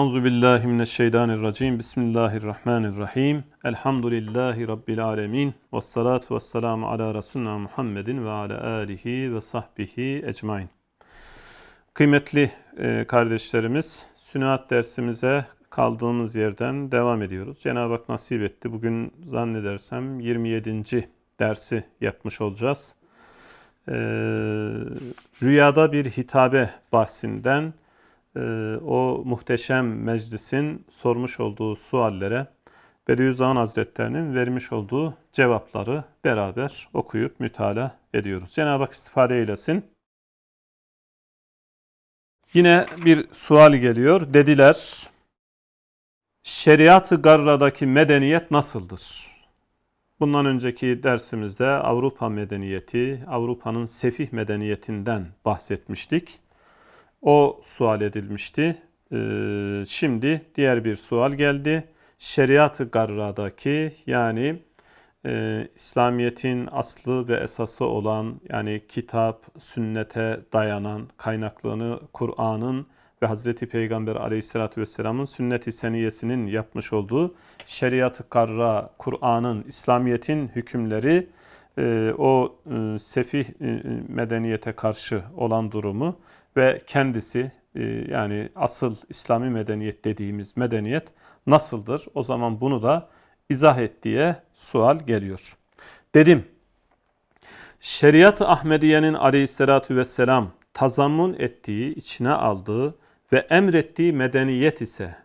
Euzu billahi mineşşeytanirracim. Bismillahirrahmanirrahim. Elhamdülillahi rabbil alamin. Ves salatu vesselamu ala resulina Muhammedin ve ala alihi ve sahbihi ecmaîn. Kıymetli e, kardeşlerimiz, Sünnat dersimize kaldığımız yerden devam ediyoruz. Cenab-ı Hak nasip etti. Bugün zannedersem 27. dersi yapmış olacağız. Ee, rüyada bir hitabe bahsinden o muhteşem meclisin sormuş olduğu suallere Bediüzzaman Hazretlerinin vermiş olduğu cevapları beraber okuyup mütala ediyoruz. Cenab-ı Hak istifade eylesin. Yine bir sual geliyor. Dediler, şeriat-ı garradaki medeniyet nasıldır? Bundan önceki dersimizde Avrupa medeniyeti, Avrupa'nın sefih medeniyetinden bahsetmiştik. O sual edilmişti. Ee, şimdi diğer bir sual geldi. Şeriat-ı garradaki yani e, İslamiyet'in aslı ve esası olan yani kitap, sünnete dayanan kaynaklarını Kur'an'ın ve Hazreti Peygamber aleyhissalatü vesselamın sünnet-i seniyesinin yapmış olduğu şeriat-ı karra, Kur'an'ın, İslamiyet'in hükümleri e, o e, sefih e, medeniyete karşı olan durumu ve kendisi e, yani asıl İslami medeniyet dediğimiz medeniyet nasıldır? O zaman bunu da izah et diye sual geliyor. Dedim, şeriat-ı Ahmediye'nin aleyhissalatü vesselam tazammun ettiği, içine aldığı ve emrettiği medeniyet ise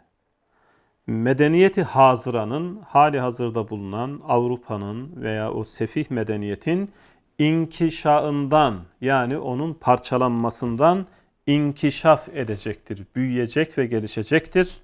medeniyeti hazıranın hali hazırda bulunan Avrupa'nın veya o sefih medeniyetin inkişaından yani onun parçalanmasından inkişaf edecektir, büyüyecek ve gelişecektir.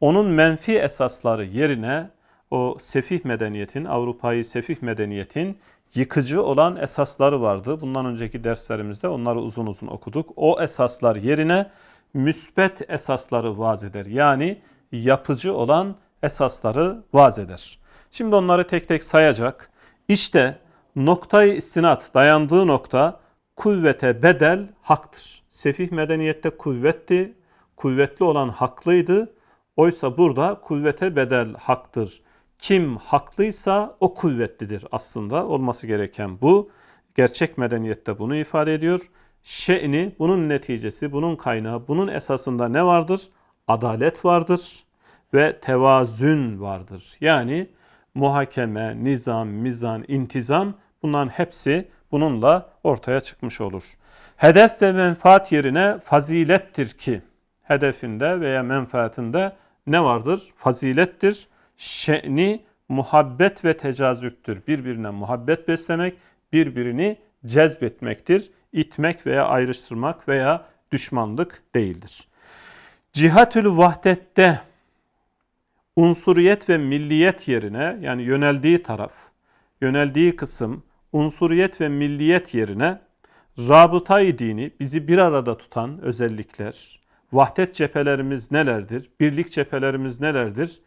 Onun menfi esasları yerine o sefih medeniyetin, Avrupa'yı sefih medeniyetin yıkıcı olan esasları vardı. Bundan önceki derslerimizde onları uzun uzun okuduk. O esaslar yerine müsbet esasları vaz eder. Yani yapıcı olan esasları vaz eder. Şimdi onları tek tek sayacak. İşte noktayı istinat dayandığı nokta kuvvete bedel haktır. Sefih medeniyette kuvvetti, kuvvetli olan haklıydı. Oysa burada kuvvete bedel haktır. Kim haklıysa o kuvvetlidir aslında. Olması gereken bu. Gerçek medeniyette bunu ifade ediyor. Şe'ni, bunun neticesi, bunun kaynağı, bunun esasında ne vardır? Adalet vardır ve tevazün vardır. Yani muhakeme, nizam, mizan, intizam bunların hepsi bununla ortaya çıkmış olur. Hedef ve menfaat yerine fazilettir ki hedefinde veya menfaatinde ne vardır? Fazilettir. Şe'ni muhabbet ve tecazüktür. Birbirine muhabbet beslemek, birbirini cezbetmektir. İtmek veya ayrıştırmak veya düşmanlık değildir. Cihatül vahdette unsuriyet ve milliyet yerine yani yöneldiği taraf, yöneldiği kısım unsuriyet ve milliyet yerine rabıtayı dini bizi bir arada tutan özellikler, vahdet cephelerimiz nelerdir, birlik cephelerimiz nelerdir,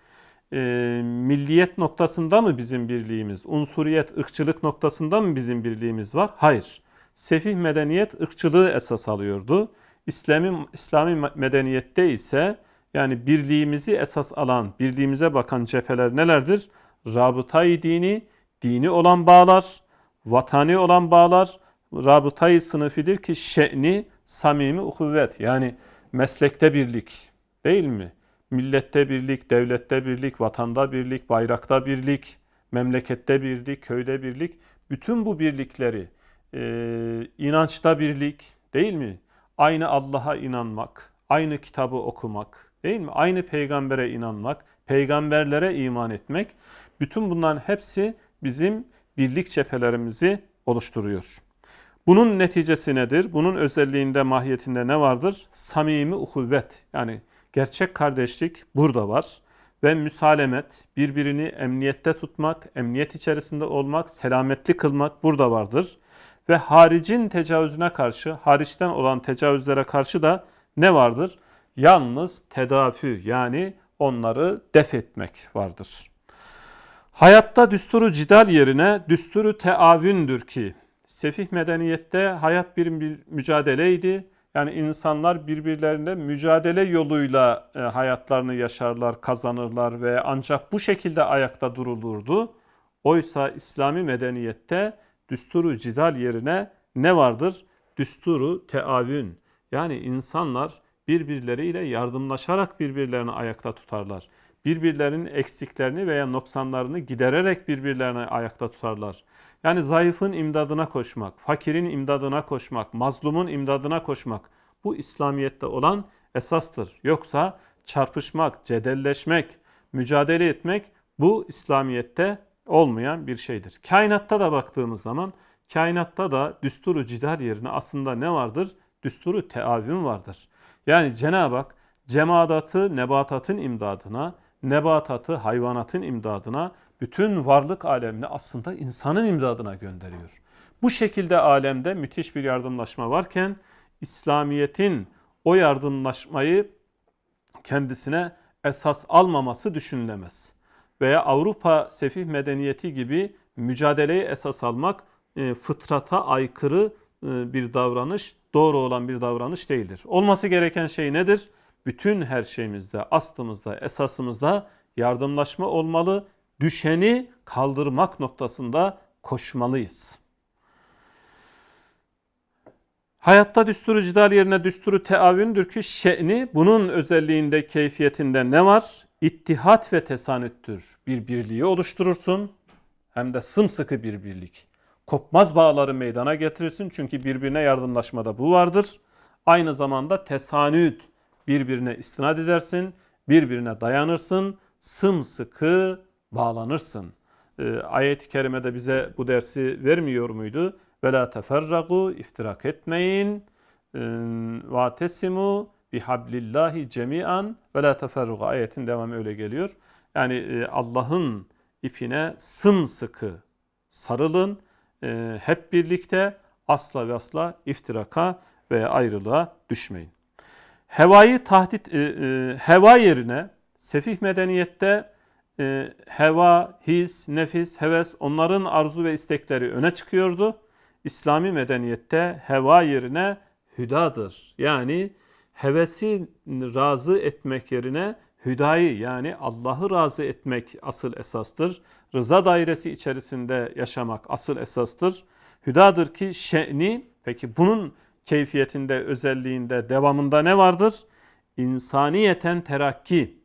e, milliyet noktasında mı bizim birliğimiz, unsuriyet, ırkçılık noktasında mı bizim birliğimiz var? Hayır. Sefih medeniyet ırkçılığı esas alıyordu. İslami, İslami medeniyette ise yani birliğimizi esas alan, birliğimize bakan cepheler nelerdir? Rabıtayı dini, dini olan bağlar, vatani olan bağlar, rabıtayı sınıfidir ki şe'ni samimi ukuvvet yani meslekte birlik değil mi? Millette birlik, devlette birlik, vatanda birlik, bayrakta birlik, memlekette birlik, köyde birlik. Bütün bu birlikleri, e, inançta birlik değil mi? Aynı Allah'a inanmak, aynı kitabı okumak değil mi? Aynı peygambere inanmak, peygamberlere iman etmek. Bütün bunların hepsi bizim birlik cephelerimizi oluşturuyor. Bunun neticesi nedir? Bunun özelliğinde, mahiyetinde ne vardır? Samimi uhuvvet. Yani gerçek kardeşlik burada var. Ve müsalemet, birbirini emniyette tutmak, emniyet içerisinde olmak, selametli kılmak burada vardır. Ve haricin tecavüzüne karşı, hariçten olan tecavüzlere karşı da ne vardır? Yalnız tedafü yani onları def etmek vardır. Hayatta düsturu cidal yerine düsturu teavündür ki Sefih medeniyette hayat bir mücadeleydi. Yani insanlar birbirlerine mücadele yoluyla e, hayatlarını yaşarlar, kazanırlar ve ancak bu şekilde ayakta durulurdu. Oysa İslami medeniyette düsturu cidal yerine ne vardır? Düsturu teavün. Yani insanlar birbirleriyle yardımlaşarak birbirlerini ayakta tutarlar. Birbirlerinin eksiklerini veya noksanlarını gidererek birbirlerini ayakta tutarlar. Yani zayıfın imdadına koşmak, fakirin imdadına koşmak, mazlumun imdadına koşmak bu İslamiyet'te olan esastır. Yoksa çarpışmak, cedelleşmek, mücadele etmek bu İslamiyet'te olmayan bir şeydir. Kainatta da baktığımız zaman kainatta da düsturu cidal yerine aslında ne vardır? Düsturu teavün vardır. Yani Cenab-ı Hak cemadatı nebatatın imdadına, nebatatı hayvanatın imdadına, bütün varlık alemini aslında insanın imdadına gönderiyor. Bu şekilde alemde müthiş bir yardımlaşma varken İslamiyet'in o yardımlaşmayı kendisine esas almaması düşünülemez. Veya Avrupa sefih medeniyeti gibi mücadeleyi esas almak e, fıtrata aykırı e, bir davranış, doğru olan bir davranış değildir. Olması gereken şey nedir? Bütün her şeyimizde, aslımızda, esasımızda yardımlaşma olmalı. Düşeni kaldırmak noktasında koşmalıyız. Hayatta düsturu cidal yerine düsturu teavündür ki şe'ni bunun özelliğinde keyfiyetinde ne var? İttihat ve tesanüttür. Bir birliği oluşturursun hem de sımsıkı bir birlik. Kopmaz bağları meydana getirirsin çünkü birbirine yardımlaşmada bu vardır. Aynı zamanda tesanüt birbirine istinad edersin, birbirine dayanırsın, sımsıkı bağlanırsın. Ee, ayet-i kerimede bize bu dersi vermiyor muydu? La teferragu iftirak etmeyin. Ve tesimu bihablillahi cemian ve la teferrugu ayetin devamı öyle geliyor. Yani e, Allah'ın ipine sımsıkı sarılın. E, hep birlikte asla ve asla iftiraka ve ayrılığa düşmeyin. Hevayı tahdit, e, e, heva yerine sefih medeniyette e, heva, his, nefis, heves onların arzu ve istekleri öne çıkıyordu. İslami medeniyette heva yerine hüdadır. Yani hevesi razı etmek yerine hüdayı yani Allah'ı razı etmek asıl esastır. Rıza dairesi içerisinde yaşamak asıl esastır. Hüdadır ki şe'ni peki bunun keyfiyetinde, özelliğinde, devamında ne vardır? İnsaniyeten terakki,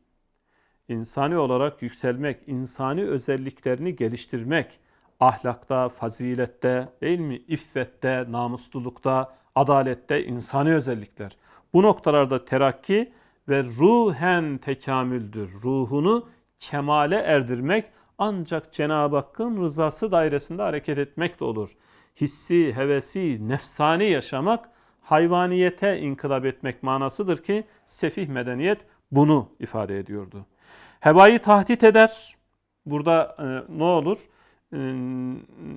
insani olarak yükselmek, insani özelliklerini geliştirmek, ahlakta, fazilette, değil mi? İffette, namuslulukta, adalette, insani özellikler. Bu noktalarda terakki ve ruhen tekamüldür. Ruhunu kemale erdirmek ancak Cenab-ı Hakk'ın rızası dairesinde hareket etmek de olur. Hissi, hevesi, nefsani yaşamak hayvaniyete inkılap etmek manasıdır ki sefih medeniyet bunu ifade ediyordu. Hevayı tahdit eder. Burada e, ne olur? E,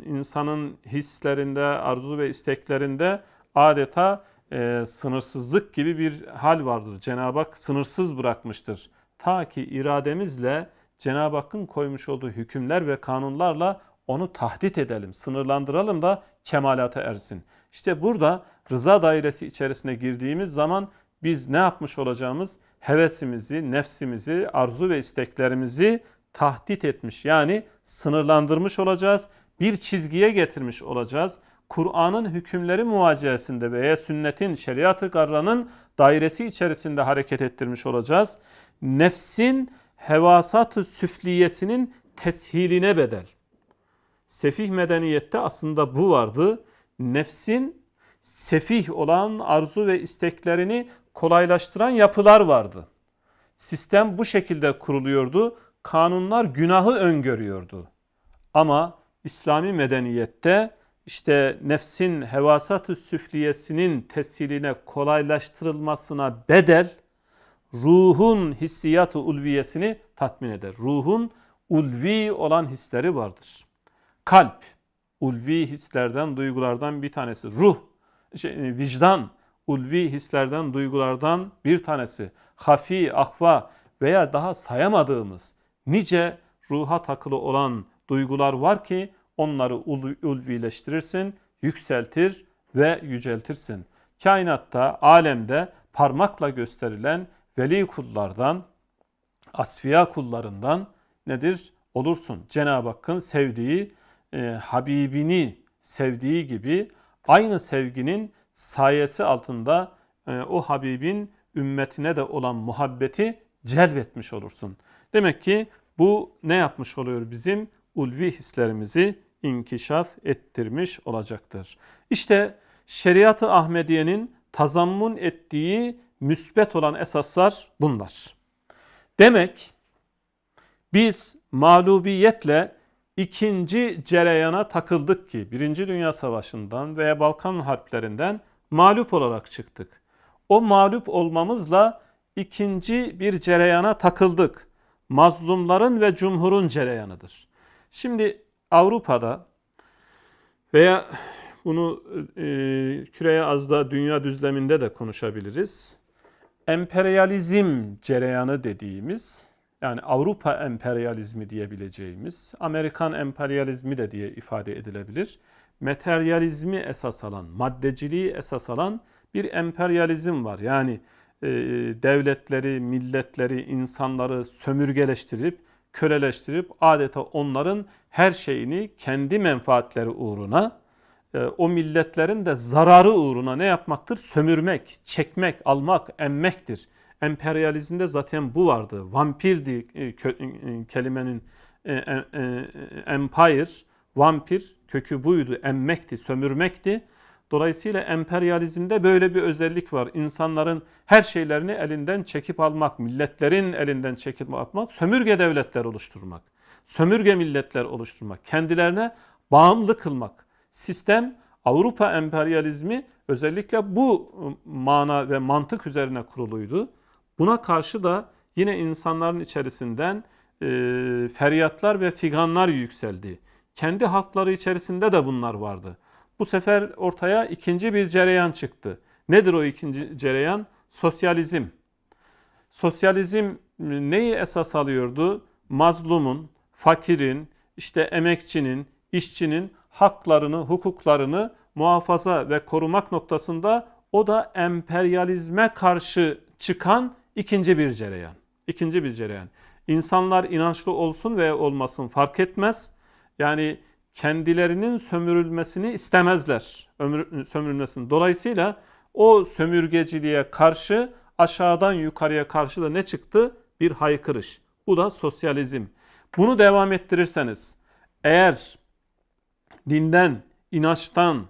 insanın hislerinde, arzu ve isteklerinde adeta e, sınırsızlık gibi bir hal vardır. Cenab-ı Hak sınırsız bırakmıştır. Ta ki irademizle Cenab-ı Hakk'ın koymuş olduğu hükümler ve kanunlarla onu tahdit edelim, sınırlandıralım da kemalata ersin. İşte burada rıza dairesi içerisine girdiğimiz zaman biz ne yapmış olacağımız? Hevesimizi, nefsimizi, arzu ve isteklerimizi tahdit etmiş yani sınırlandırmış olacağız. Bir çizgiye getirmiş olacağız. Kur'an'ın hükümleri muvaciyesinde veya sünnetin, şeriatı garranın dairesi içerisinde hareket ettirmiş olacağız. Nefsin hevasat-ı süfliyesinin teshiline bedel. Sefih medeniyette aslında bu vardı. Nefsin sefih olan arzu ve isteklerini kolaylaştıran yapılar vardı. Sistem bu şekilde kuruluyordu. Kanunlar günahı öngörüyordu. Ama İslami medeniyette işte nefsin hevasat-ı süfliyesinin teshiline kolaylaştırılmasına bedel ruhun hissiyat-ı ulviyesini tatmin eder. Ruhun ulvi olan hisleri vardır. Kalp, ulvi hislerden, duygulardan bir tanesi. Ruh, şey, vicdan, ulvi hislerden, duygulardan bir tanesi. Hafi, ahva veya daha sayamadığımız nice ruha takılı olan duygular var ki onları ulvileştirirsin, yükseltir ve yüceltirsin. kainatta, alemde parmakla gösterilen veli kullardan, asfiya kullarından nedir? Olursun. Cenab-ı Hakk'ın sevdiği, e, Habibini sevdiği gibi aynı sevginin sayesi altında e, o Habibin ümmetine de olan muhabbeti celbetmiş olursun. Demek ki bu ne yapmış oluyor bizim? Ulvi hislerimizi inkişaf ettirmiş olacaktır. İşte şeriat-ı Ahmediye'nin tazammun ettiği müsbet olan esaslar bunlar. Demek biz mağlubiyetle ikinci cereyana takıldık ki Birinci Dünya Savaşı'ndan veya Balkan harplerinden mağlup olarak çıktık. O mağlup olmamızla ikinci bir cereyana takıldık. Mazlumların ve cumhurun cereyanıdır. Şimdi Avrupa'da veya bunu e, küreye az da dünya düzleminde de konuşabiliriz. Emperyalizm cereyanı dediğimiz yani Avrupa emperyalizmi diyebileceğimiz, Amerikan emperyalizmi de diye ifade edilebilir. Materyalizmi esas alan, maddeciliği esas alan bir emperyalizm var. Yani e, devletleri, milletleri, insanları sömürgeleştirip, köleleştirip adeta onların her şeyini kendi menfaatleri uğruna, e, o milletlerin de zararı uğruna ne yapmaktır? Sömürmek, çekmek, almak, emmektir. Emperyalizmde zaten bu vardı. Vampir diye e, e, kelimenin empire, vampir kökü buydu, emmekti, sömürmekti. Dolayısıyla emperyalizmde böyle bir özellik var. İnsanların her şeylerini elinden çekip almak, milletlerin elinden çekip almak, sömürge devletler oluşturmak, sömürge milletler oluşturmak, kendilerine bağımlı kılmak. Sistem Avrupa emperyalizmi özellikle bu ıı, mana ve mantık üzerine kuruluydu. Buna karşı da yine insanların içerisinden e, feryatlar ve figanlar yükseldi. Kendi halkları içerisinde de bunlar vardı. Bu sefer ortaya ikinci bir cereyan çıktı. Nedir o ikinci cereyan? Sosyalizm. Sosyalizm neyi esas alıyordu? Mazlumun, fakirin, işte emekçinin, işçinin haklarını, hukuklarını muhafaza ve korumak noktasında o da emperyalizme karşı çıkan ikinci bir cereyan. İkinci bir cereyan. İnsanlar inançlı olsun veya olmasın fark etmez. Yani kendilerinin sömürülmesini istemezler. Ömür, sömürülmesini. Dolayısıyla o sömürgeciliğe karşı aşağıdan yukarıya karşı da ne çıktı? Bir haykırış. Bu da sosyalizm. Bunu devam ettirirseniz eğer dinden, inançtan,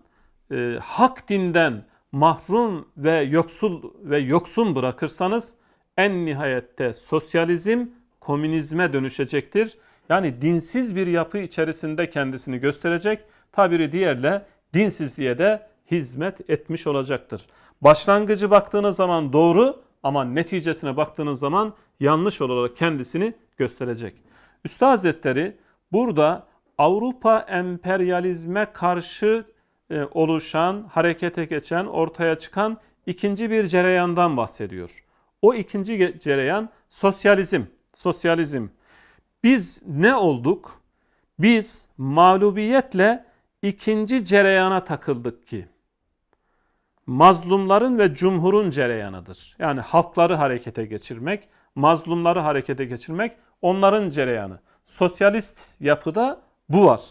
e, hak dinden mahrum ve yoksul ve yoksun bırakırsanız en nihayette sosyalizm komünizme dönüşecektir. Yani dinsiz bir yapı içerisinde kendisini gösterecek. Tabiri diğerle dinsizliğe de hizmet etmiş olacaktır. Başlangıcı baktığınız zaman doğru ama neticesine baktığınız zaman yanlış olarak kendisini gösterecek. Üstad Hazretleri burada Avrupa emperyalizme karşı e, oluşan, harekete geçen, ortaya çıkan ikinci bir cereyandan bahsediyor. O ikinci cereyan sosyalizm. Sosyalizm. Biz ne olduk? Biz mağlubiyetle ikinci cereyana takıldık ki mazlumların ve cumhurun cereyanıdır. Yani halkları harekete geçirmek, mazlumları harekete geçirmek onların cereyanı. Sosyalist yapıda bu var.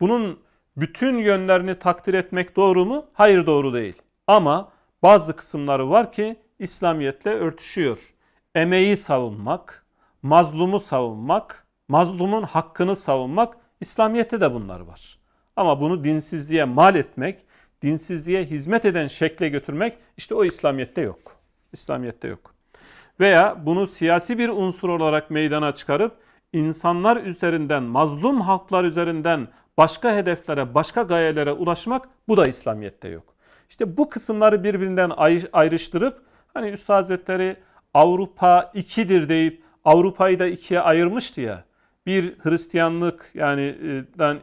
Bunun bütün yönlerini takdir etmek doğru mu? Hayır doğru değil. Ama bazı kısımları var ki İslamiyetle örtüşüyor. Emeği savunmak, mazlumu savunmak, mazlumun hakkını savunmak İslamiyette de bunlar var. Ama bunu dinsizliğe mal etmek, dinsizliğe hizmet eden şekle götürmek işte o İslamiyette yok. İslamiyette yok. Veya bunu siyasi bir unsur olarak meydana çıkarıp insanlar üzerinden, mazlum halklar üzerinden başka hedeflere, başka gayelere ulaşmak bu da İslamiyet'te yok. İşte bu kısımları birbirinden ayrıştırıp hani Üstad Hazretleri Avrupa ikidir deyip Avrupa'yı da ikiye ayırmıştı ya. Bir Hristiyanlık yani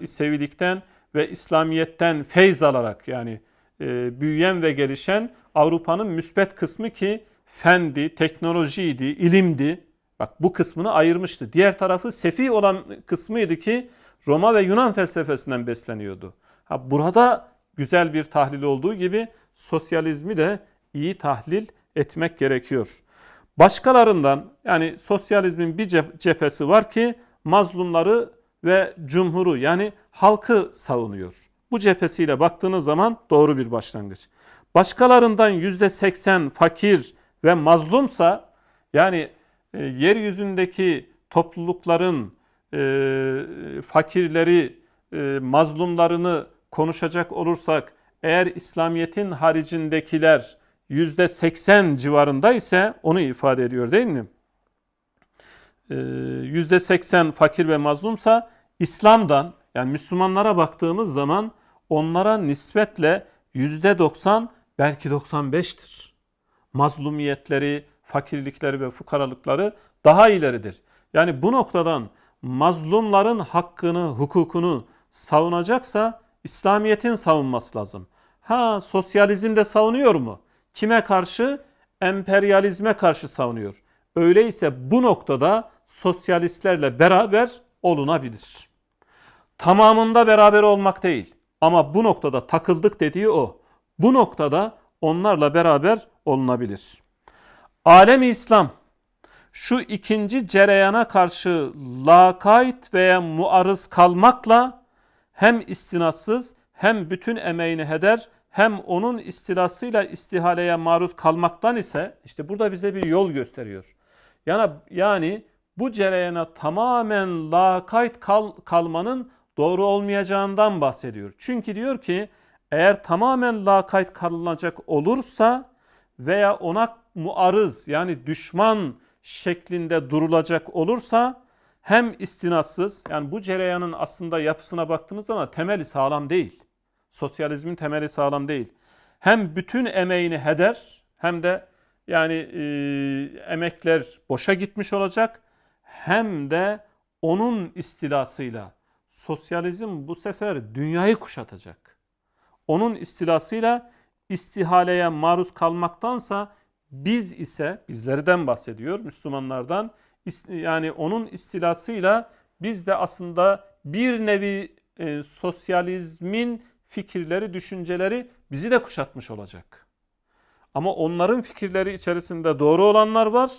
e, sevilikten ve İslamiyet'ten feyz alarak yani e, büyüyen ve gelişen Avrupa'nın müsbet kısmı ki fendi, teknolojiydi, ilimdi. Bak bu kısmını ayırmıştı. Diğer tarafı sefi olan kısmıydı ki Roma ve Yunan felsefesinden besleniyordu. Ha, burada güzel bir tahlil olduğu gibi sosyalizmi de iyi tahlil etmek gerekiyor. Başkalarından yani sosyalizmin bir cep- cephesi var ki mazlumları ve cumhuru yani halkı savunuyor. Bu cephesiyle baktığınız zaman doğru bir başlangıç. Başkalarından yüzde seksen fakir ve mazlumsa yani e, yeryüzündeki toplulukların e, fakirleri, e, mazlumlarını konuşacak olursak eğer İslamiyet'in haricindekiler yüzde seksen civarında ise onu ifade ediyor değil mi? Ee, Yüzde seksen fakir ve mazlumsa İslam'dan yani Müslümanlara baktığımız zaman onlara nispetle yüzde doksan belki 95'tir. Mazlumiyetleri, fakirlikleri ve fukaralıkları daha ileridir. Yani bu noktadan mazlumların hakkını, hukukunu savunacaksa İslamiyet'in savunması lazım. Ha sosyalizm de savunuyor mu? Kime karşı? Emperyalizme karşı savunuyor. Öyleyse bu noktada sosyalistlerle beraber olunabilir. Tamamında beraber olmak değil ama bu noktada takıldık dediği o. Bu noktada onlarla beraber olunabilir. Alemi İslam şu ikinci cereyana karşı lakayt veya muarız kalmakla hem istinatsız hem bütün emeğini heder hem onun istilasıyla istihaleye maruz kalmaktan ise işte burada bize bir yol gösteriyor. Yani, yani bu cereyana tamamen lakayt kal, kalmanın doğru olmayacağından bahsediyor. Çünkü diyor ki eğer tamamen lakayt kalınacak olursa veya ona muarız yani düşman şeklinde durulacak olursa hem istinatsız yani bu cereyanın aslında yapısına baktığınız zaman temeli sağlam değil. Sosyalizmin temeli sağlam değil. Hem bütün emeğini heder hem de yani e, emekler boşa gitmiş olacak hem de onun istilasıyla sosyalizm bu sefer dünyayı kuşatacak. Onun istilasıyla istihaleye maruz kalmaktansa biz ise bizlerden bahsediyor Müslümanlardan yani onun istilasıyla biz de aslında bir nevi e, sosyalizmin fikirleri, düşünceleri bizi de kuşatmış olacak. Ama onların fikirleri içerisinde doğru olanlar var,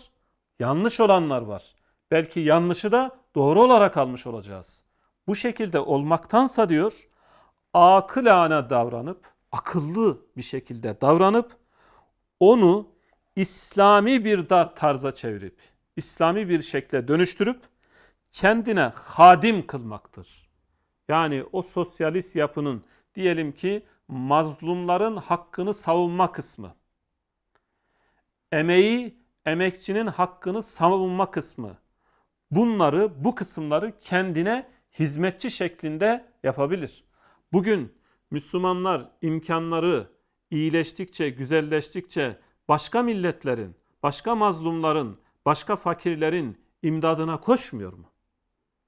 yanlış olanlar var. Belki yanlışı da doğru olarak almış olacağız. Bu şekilde olmaktansa diyor, akılane davranıp, akıllı bir şekilde davranıp, onu İslami bir tarza çevirip, İslami bir şekle dönüştürüp, kendine hadim kılmaktır. Yani o sosyalist yapının diyelim ki mazlumların hakkını savunma kısmı, emeği, emekçinin hakkını savunma kısmı, bunları, bu kısımları kendine hizmetçi şeklinde yapabilir. Bugün Müslümanlar imkanları iyileştikçe, güzelleştikçe başka milletlerin, başka mazlumların, başka fakirlerin imdadına koşmuyor mu?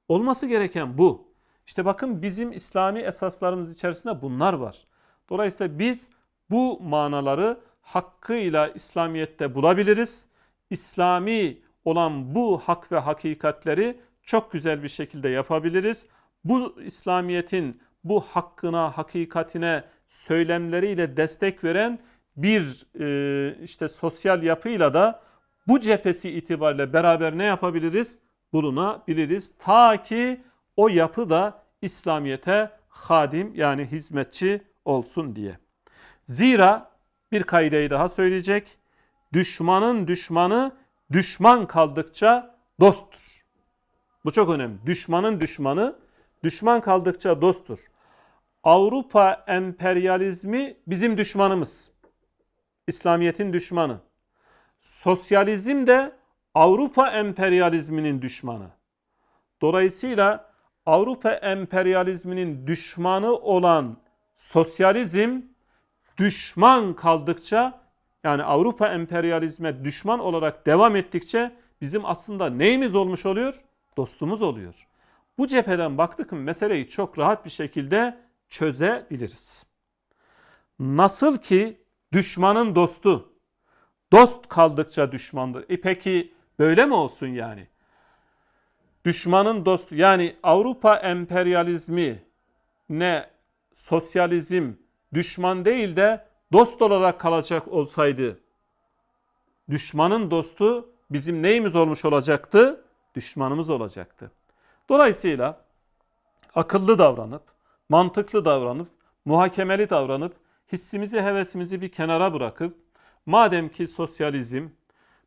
Olması gereken bu. İşte bakın bizim İslami esaslarımız içerisinde bunlar var. Dolayısıyla biz bu manaları hakkıyla İslamiyet'te bulabiliriz. İslami olan bu hak ve hakikatleri çok güzel bir şekilde yapabiliriz. Bu İslamiyet'in bu hakkına, hakikatine söylemleriyle destek veren bir e, işte sosyal yapıyla da bu cephesi itibariyle beraber ne yapabiliriz? Bulunabiliriz. Ta ki o yapı da İslamiyet'e hadim yani hizmetçi olsun diye. Zira bir kaideyi daha söyleyecek. Düşmanın düşmanı düşman kaldıkça dosttur. Bu çok önemli. Düşmanın düşmanı düşman kaldıkça dosttur. Avrupa emperyalizmi bizim düşmanımız. İslamiyet'in düşmanı. Sosyalizm de Avrupa emperyalizminin düşmanı. Dolayısıyla Avrupa emperyalizminin düşmanı olan sosyalizm düşman kaldıkça yani Avrupa emperyalizme düşman olarak devam ettikçe bizim aslında neyimiz olmuş oluyor? Dostumuz oluyor. Bu cepheden baktık mı meseleyi çok rahat bir şekilde çözebiliriz. Nasıl ki düşmanın dostu dost kaldıkça düşmandır. E peki böyle mi olsun yani? Düşmanın dostu yani Avrupa emperyalizmi ne sosyalizm düşman değil de dost olarak kalacak olsaydı düşmanın dostu bizim neyimiz olmuş olacaktı? Düşmanımız olacaktı. Dolayısıyla akıllı davranıp, mantıklı davranıp, muhakemeli davranıp, hissimizi, hevesimizi bir kenara bırakıp, madem ki sosyalizm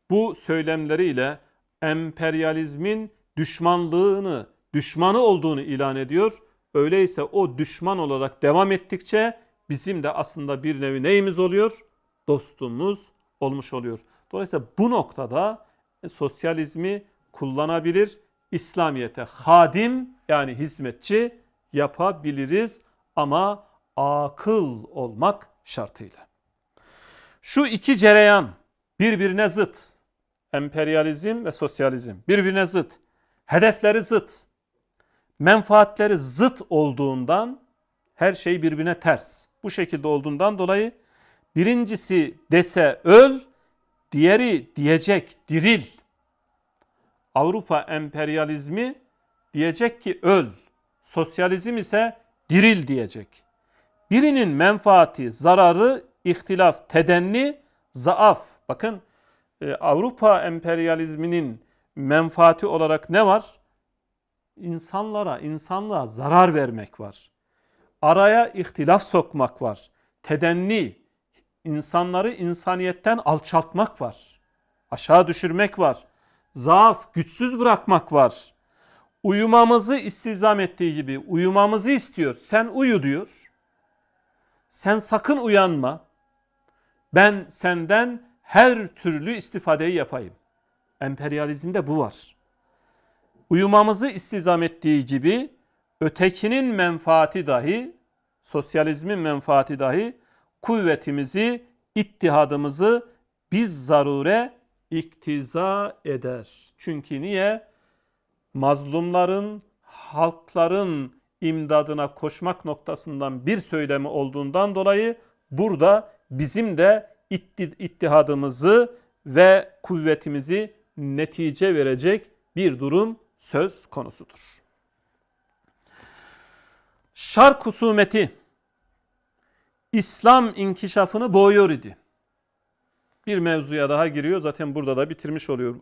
bu söylemleriyle emperyalizmin düşmanlığını, düşmanı olduğunu ilan ediyor. Öyleyse o düşman olarak devam ettikçe bizim de aslında bir nevi neyimiz oluyor? Dostumuz olmuş oluyor. Dolayısıyla bu noktada sosyalizmi kullanabilir, İslamiyet'e hadim yani hizmetçi yapabiliriz ama akıl olmak şartıyla. Şu iki cereyan birbirine zıt. Emperyalizm ve sosyalizm birbirine zıt. Hedefleri zıt. Menfaatleri zıt olduğundan her şey birbirine ters. Bu şekilde olduğundan dolayı birincisi dese öl, diğeri diyecek diril. Avrupa emperyalizmi diyecek ki öl. Sosyalizm ise diril diyecek. Birinin menfaati, zararı, ihtilaf, tedenni, zaaf. Bakın e, Avrupa emperyalizminin menfaati olarak ne var? İnsanlara, insanlığa zarar vermek var. Araya ihtilaf sokmak var. Tedenni, insanları insaniyetten alçaltmak var. Aşağı düşürmek var. Zaaf, güçsüz bırakmak var. Uyumamızı istizam ettiği gibi uyumamızı istiyor. Sen uyu diyor. Sen sakın uyanma. Ben senden her türlü istifadeyi yapayım. Emperyalizmde bu var. Uyumamızı istizam ettiği gibi ötekinin menfaati dahi, sosyalizmin menfaati dahi kuvvetimizi, ittihadımızı biz zarure iktiza eder. Çünkü niye? Mazlumların, halkların imdadına koşmak noktasından bir söylemi olduğundan dolayı burada bizim de ittihadımızı ve kuvvetimizi netice verecek bir durum söz konusudur. Şark husumeti İslam inkişafını boğuyor idi. Bir mevzuya daha giriyor. Zaten burada da bitirmiş oluyor.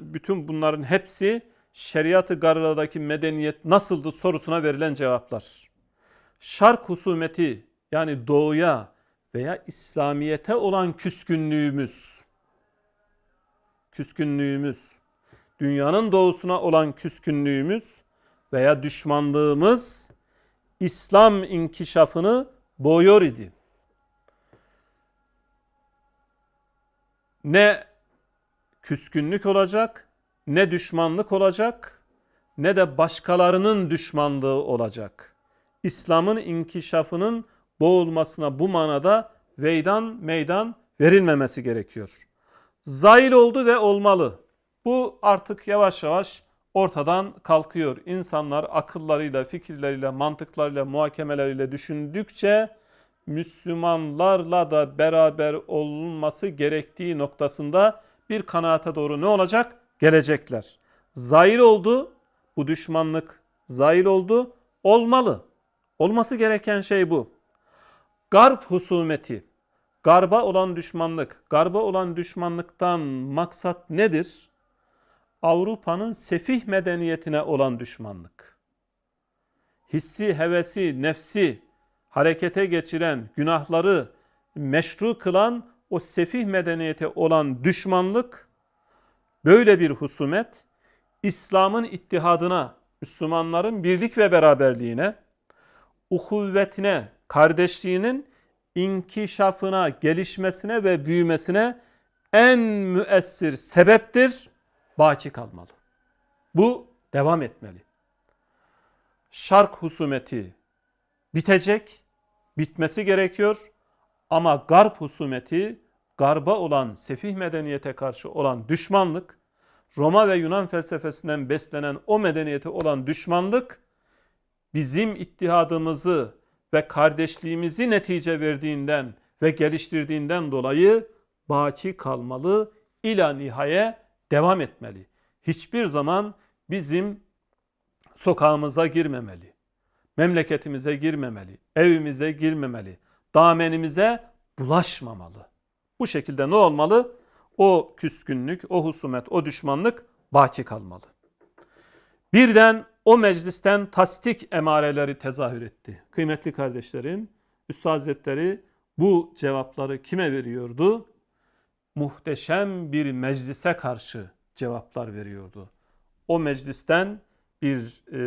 Bütün bunların hepsi şeriatı garradaki medeniyet nasıldı sorusuna verilen cevaplar. Şark husumeti yani doğuya veya İslamiyete olan küskünlüğümüz, küskünlüğümüz, dünyanın doğusuna olan küskünlüğümüz veya düşmanlığımız İslam inkişafını boğuyor idi. Ne küskünlük olacak, ne düşmanlık olacak, ne de başkalarının düşmanlığı olacak. İslam'ın inkişafının boğulmasına bu manada veydan meydan verilmemesi gerekiyor. Zail oldu ve olmalı. Bu artık yavaş yavaş ortadan kalkıyor. İnsanlar akıllarıyla, fikirleriyle, mantıklarıyla, muhakemeleriyle düşündükçe Müslümanlarla da beraber olunması gerektiği noktasında bir kanaate doğru ne olacak? Gelecekler. Zail oldu, bu düşmanlık zail oldu, olmalı. Olması gereken şey bu. Garp husumeti, garba olan düşmanlık, garba olan düşmanlıktan maksat nedir? Avrupa'nın sefih medeniyetine olan düşmanlık. Hissi, hevesi, nefsi harekete geçiren, günahları meşru kılan o sefih medeniyete olan düşmanlık, böyle bir husumet, İslam'ın ittihadına, Müslümanların birlik ve beraberliğine, uhuvvetine, kardeşliğinin inkişafına, gelişmesine ve büyümesine en müessir sebeptir, baki kalmalı. Bu devam etmeli. Şark husumeti bitecek, bitmesi gerekiyor ama garp husumeti, garba olan, sefih medeniyete karşı olan düşmanlık, Roma ve Yunan felsefesinden beslenen o medeniyete olan düşmanlık bizim ittihadımızı ve kardeşliğimizi netice verdiğinden ve geliştirdiğinden dolayı baki kalmalı, ila nihaye devam etmeli. Hiçbir zaman bizim sokağımıza girmemeli. Memleketimize girmemeli, evimize girmemeli, damenimize bulaşmamalı. Bu şekilde ne olmalı? O küskünlük, o husumet, o düşmanlık baki kalmalı. Birden o meclisten tasdik emareleri tezahür etti. Kıymetli kardeşlerim, Üstad Hazretleri bu cevapları kime veriyordu? Muhteşem bir meclise karşı cevaplar veriyordu. O meclisten bir e,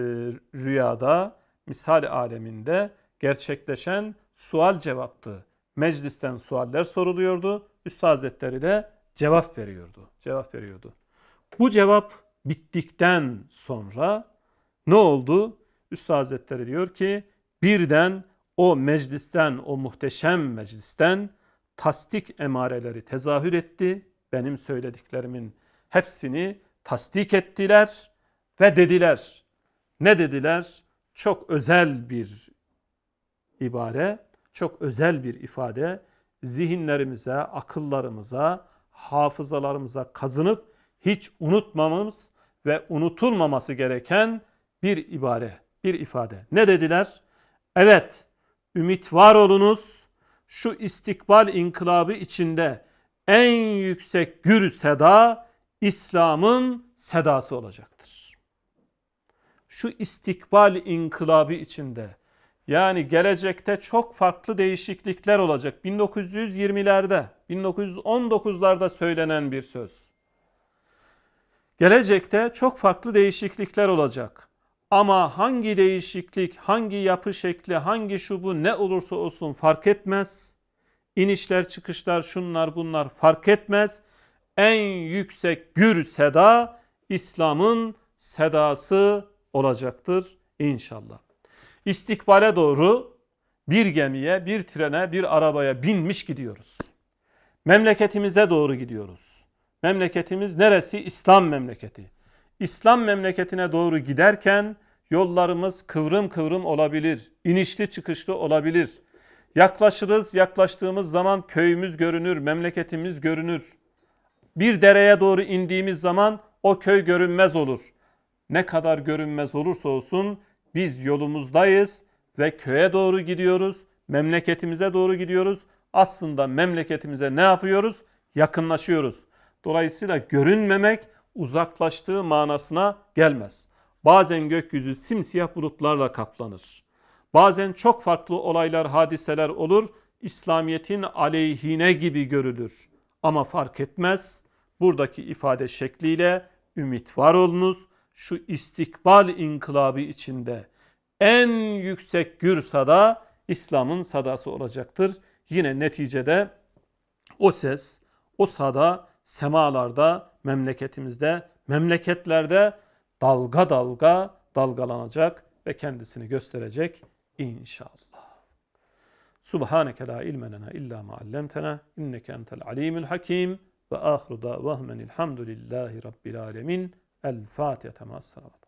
rüyada, misal aleminde gerçekleşen sual cevaptı. Meclisten sualler soruluyordu. Üstad Hazretleri de cevap veriyordu. Cevap veriyordu. Bu cevap bittikten sonra ne oldu? Üstad Hazretleri diyor ki birden o meclisten, o muhteşem meclisten tasdik emareleri tezahür etti. Benim söylediklerimin hepsini tasdik ettiler ve dediler. Ne dediler? Çok özel bir ibare, çok özel bir ifade zihinlerimize, akıllarımıza, hafızalarımıza kazınıp hiç unutmamamız ve unutulmaması gereken bir ibare, bir ifade. Ne dediler? Evet, ümit var olunuz. Şu istikbal inkılabı içinde en yüksek gür seda İslam'ın sedası olacaktır. Şu istikbal inkılabı içinde yani gelecekte çok farklı değişiklikler olacak. 1920'lerde, 1919'larda söylenen bir söz. Gelecekte çok farklı değişiklikler olacak. Ama hangi değişiklik, hangi yapı şekli, hangi şu bu ne olursa olsun fark etmez. İnişler, çıkışlar, şunlar bunlar fark etmez. En yüksek gür seda İslam'ın sedası olacaktır inşallah. İstikbale doğru bir gemiye, bir trene, bir arabaya binmiş gidiyoruz. Memleketimize doğru gidiyoruz. Memleketimiz neresi? İslam memleketi. İslam memleketine doğru giderken yollarımız kıvrım kıvrım olabilir, inişli çıkışlı olabilir. Yaklaşırız, yaklaştığımız zaman köyümüz görünür, memleketimiz görünür. Bir dereye doğru indiğimiz zaman o köy görünmez olur. Ne kadar görünmez olursa olsun biz yolumuzdayız ve köye doğru gidiyoruz, memleketimize doğru gidiyoruz. Aslında memleketimize ne yapıyoruz? Yakınlaşıyoruz. Dolayısıyla görünmemek uzaklaştığı manasına gelmez. Bazen gökyüzü simsiyah bulutlarla kaplanır. Bazen çok farklı olaylar, hadiseler olur. İslamiyet'in aleyhine gibi görülür. Ama fark etmez. Buradaki ifade şekliyle ümit var olunuz. Şu istikbal inkılabı içinde en yüksek gür sada İslam'ın sadası olacaktır. Yine neticede o ses, o sada semalarda, memleketimizde, memleketlerde dalga dalga dalgalanacak ve kendisini gösterecek inşallah. Subhaneke la ilme illa ma allamtena inneke entel alimul hakim ve ahiru davahmenilhamdülillahi rabbil alemin. El Fatiha. Salavat.